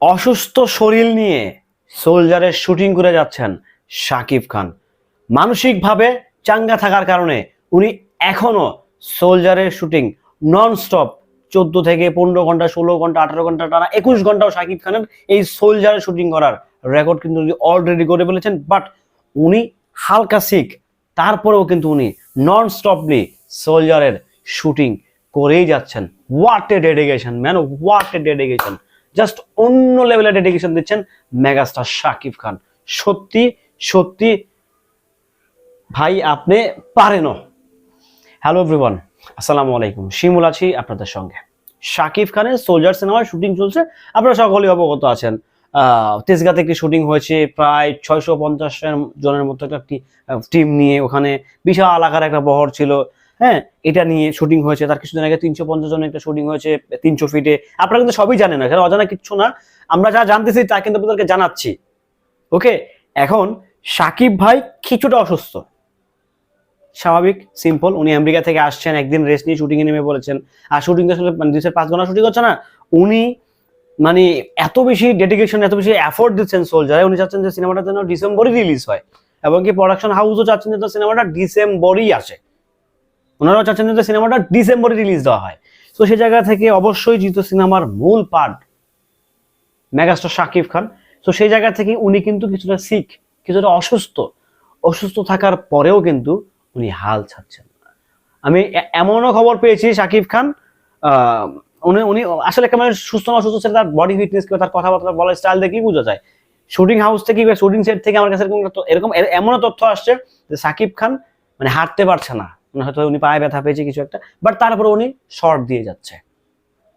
অসুস্থ শরীর নিয়ে সোলজারের শুটিং করে যাচ্ছেন শাকিব খান। মানসিকভাবে চাঙ্গা থাকার কারণে উনি এখনও সোলজারের শুটিং নন স্টপ চোদ্দ থেকে পনেরো ঘণ্টা, ষোলো ঘণ্টা, আঠারো ঘণ্টা, টানা একুশ ঘন্টাও শাকিব খানের এই সোলজারের শুটিং করার রেকর্ড কিন্তু উনি অলরেডি করে ফেলেছেন। বাট উনি হালকা সিক তারপরেও কিন্তু উনি নন স্টপলি সোলজারের শুটিং করেই যাচ্ছেন। What a dedication man what a dedication just অন্য লেভেলের ডেডিকেশন দিচ্ছেন মেগাস্টার শাকিব খান। সত্যি সত্যি, ভাই আপনি পারেনও। হ্যালো এভরিওয়ান আসসালামু আলাইকুম। শিমুল আছি আপনাদের সঙ্গে। শাকিব খানের সোলজার সিনেমার শুটিং চলছে। আপনারা সকলেই অবগত আছেন। তেজগাঁতে একটি শুটিং হয়েছে, প্রায় ছয়শো পঞ্চাশ জনের মতো একটা টিম নিয়ে। ওখানে বিশাল আকার একটা বহর ছিল। হ্যাঁ এটা নিয়ে শুটিং হয়েছে। তার কিছুদিন আগে তিনশো পঞ্চাশ জনের একটা শুটিং হয়েছে তিনশো ফিটে আপনারা কিন্তু সবই জানেন না, এখানে অজানা কিচ্ছু না। আমরা যা জানতেছি তা কিন্তু আপনাদেরকে জানাচ্ছি। ওকে এখন সাকিব ভাই কিছুটা অসুস্থ। স্বাভাবিক সিম্পল উনি আমেরিকা থেকে আসছেন, একদিন রেস্ট নিয়ে শুটিং এ নেমে বলেছেন আর শুটিং আসলে মানে পাঁচ ঘণ্টা শুটিং হচ্ছে না। উনি মানে এত বেশি ডেডিকেশন এত বেশি এফোর্ট দিচ্ছেন সোলজারে উনি চাচ্ছেন যে সিনেমাটা যেন ডিসেম্বরই রিলিজ হয়। এবং কি প্রোডাকশন হাউসও চাচ্ছেন যে সিনেমাটা ডিসেম্বরই আসে। ওনারাও চাচ্ছেন যে সিনেমাটা ডিসেম্বরে রিলিজ দেওয়া হয়। তো সেই জায়গা থেকে অবশ্যই জিতো সিনেমার মূল পার্ট, মেগাস্টার শাকিব খান। তো সেই জায়গা থেকে উনি কিন্তু কিছুটা শিখ কিছুটা অসুস্থ। অসুস্থ থাকার পরেও কিন্তু উনি হাল ছাড়ছেন আমি এমনও খবর পেয়েছি শাকিব খান উনি উনি আসলে কেমন সুস্থ না অসুস্থ সেটা তার বডি ফিটনেস কিংবা তার কথাবার্তা, বলার স্টাইল দেখেই বোঝা যায়। শুটিং হাউস থেকে শুটিং সেট থেকে আমার কাছে এরকম এরকম এর- এমনও তথ্য আসছে যে শাকিব খান মানে হাঁটতে পারছে না। মানে হয়তো উনি পায়ে ব্যথা পেয়েছে কিছু একটা বাট তারপরে উনি শর্ট দিয়ে যাচ্ছে।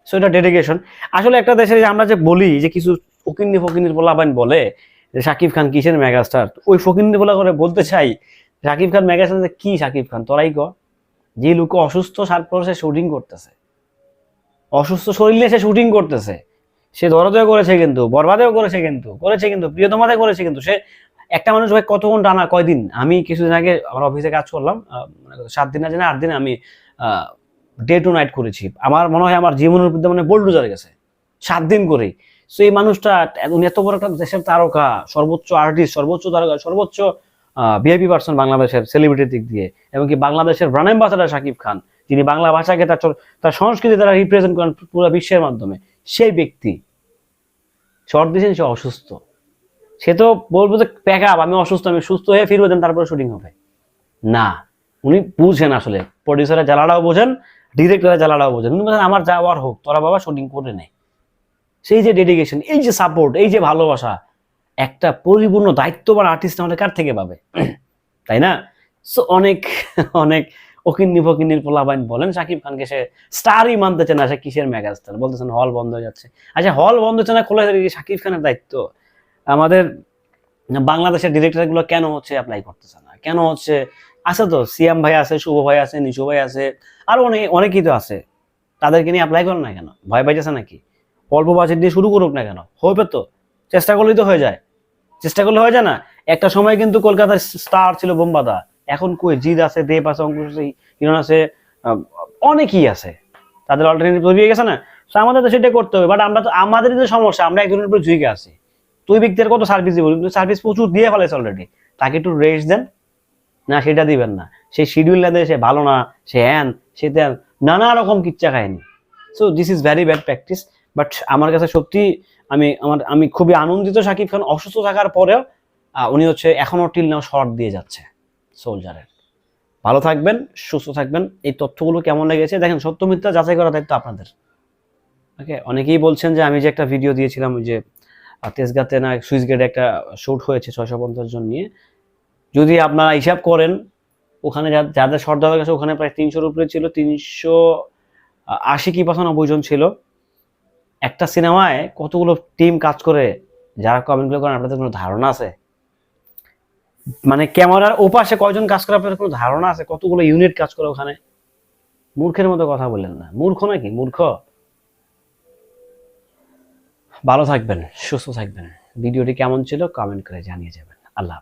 সো এটা ডেডিকেশন আসলে একটা দেশে যে আমরা যে বলি, যে কিছু ফকিন্নি ফকিন্নির পোলাবাইন বলে, যে শাকিব খান কিসের মেগাস্টার ওই ফকিন্নি পোলা করে বলতে চাই শাকিব খান মেগাস্টার কি শাকিব খান? তোরাই ক যে লোক অসুস্থ তারপর সে শুটিং করতেছে। অসুস্থ শরীর সে শুটিং করতেছে। সে দরদেও করেছে কিন্তু, বরবাদেও করেছে কিন্তু করেছে কিন্তু প্রিয়তমাতে করেছে কিন্তু, সে একটা মানুষ ভাই কতক্ষণ টানা, কয়দিন? আমি কিছুদিন আগে আমার অফিসে কাজ করলাম মানে সাত দিন না আট দিন আমি ডে টু নাইট করেছি। আমার মনে হয় আমার জীবনের মধ্যে মানে বোল্ডুজার গেছে। সাত দিন করেই। সো এই মানুষটা এত বড় একটা দেশের তারকা, সর্বোচ্চ আর্টিস্ট সর্বোচ্চ তারকা, সর্বোচ্চ ভিআইপি পার্সন বাংলাদেশের সেলিব্রিটির দিক দিয়ে, এবং কি বাংলাদেশের ব্রান্ড অ্যাম্বাসাডার শাকিব খান, যিনি বাংলা ভাষাকে তার তার সংস্কৃতি দ্বারা রিপ্রেজেন্ট করেন পুরো বিশ্বের মাধ্যমে, সেই ব্যক্তি শর্ট দিয়েছেন সে অসুস্থ। সে তো বলব যে প্যাক আপ আমি অসুস্থ, আমি সুস্থ হয়ে ফিরবো দেন তারপরে শুটিং হবে। না, উনি বুঝেন আসলে প্রডিউসারের জ্বালাটাও বোঝেন ডিরেক্টরের জ্বালাটাও বোঝেন। উনি বলেন, আমার যাওয়ার হোক, তোরা বাবা শুটিং করে নে। সেই যে ডেডিকেশন এই যে সাপোর্ট এই যে ভালোবাসা, একটা পরিপূর্ণ দায়িত্ববান আর্টিস্ট আমাদের কার থেকে পাবে? তাই না? সো অনেক অনেক ওকিন্নি ফকিন্নির পোলাবাইন বলেন, শাকিব খানকে সে স্টারই মানতেছে না, সে কিসের মেগাস্টার বলতেছেন, হল বন্ধ হয়ে যাচ্ছে। আচ্ছা হল বন্ধ হচ্ছে না, খোলা শাকিব খানের দায়িত্ব? আমাদের বাংলাদেশের ডিরেক্টরগুলো কেন হচ্ছে অ্যাপ্লাই করতেছে না? কেন হচ্ছে, আছে তো সিএম ভাই আছে, শুভ ভাই আছে, নিশু ভাই আছে, আরও অনেক, অনেকেই তো আছে। তাদেরকে নিয়ে অ্যাপ্লাই করেন না কেন? ভয় পাইতেছে নাকি? অল্প বাজেট দিয়ে শুরু করুক না কেন? হবে তো, চেষ্টা করলেই তো হয়ে যায়। চেষ্টা করলে হয়ে যায় না? একটা সময় কিন্তু কলকাতার স্টার ছিল বোম্বাদা। এখন কই? জিদ আছে, দেব আছে, অঙ্কুশ আছে, হিরণ আছে অনেকেই আছে। তাদের অল্টারনেটিভ তৈরি হয়ে গেছে না? তো আমাদের তো সেটা করতে হবে। বাট আমরা তো আমাদের যে সমস্যা, আমরা একজনের উপর ঝুঁকে আছি। তুই ব্যক্তির কত সার্ভিস দিব? কিন্তু সার্ভিস প্রচুর দিয়ে ফেলেছে অলরেডি তাকে একটু রেস্ট দেন। না, সেটা দিবেন না। সেই শিডিউল না দিয়ে সে ভালো না, সে হ্যান সে ত্যান নানা রকম কিচ্ছা খায়নি so this is very bad practice but আমার কাছে সত্যি আমি, আমার, আমি খুবই আনন্দিত শাকিব খান। অসুস্থ থাকার পরেও উনি হচ্ছে এখনও টিল নাও শর্ট দিয়ে যাচ্ছে সোলজারের ভালো থাকবেন, সুস্থ থাকবেন। এই তথ্যগুলো কেমন লেগেছে? দেখেন, সত্য মিথ্যা যাচাই করা দায়িত্ব আপনাদের। ওকে অনেকেই বলছেন যে, আমি যে একটা ভিডিও দিয়েছিলাম যে তেজগাঁতে না সুইচ গেটে একটা শুট হয়েছে ছয়শো পঞ্চাশ জন নিয়ে। যদি আপনারা হিসাব করেন, ওখানে যাদের শর্ট দেওয়া গেছে, ওখানে প্রায় তিনশোর উপরে ছিল, তিনশো আশি কি পঁচানব্বই জন ছিল। একটা সিনেমায় কতগুলো টিম কাজ করে, যারা কমেন্টগুলো করেন, আপনাদের কোনো ধারণা আছে? মানে ক্যামেরার ওপাশে কয়জন কাজ করে, আপনাদের কোনো ধারণা আছে? কতগুলো ইউনিট কাজ করে ওখানে? মূর্খের মতো কথা বললেন না। মূর্খ নাকি? মূর্খ? ভালো থাকবেন সুস্থ থাকবেন ভিডিওটি কেমন ছিল কমেন্ট করে জানিয়ে যাবেন আল্লাহ।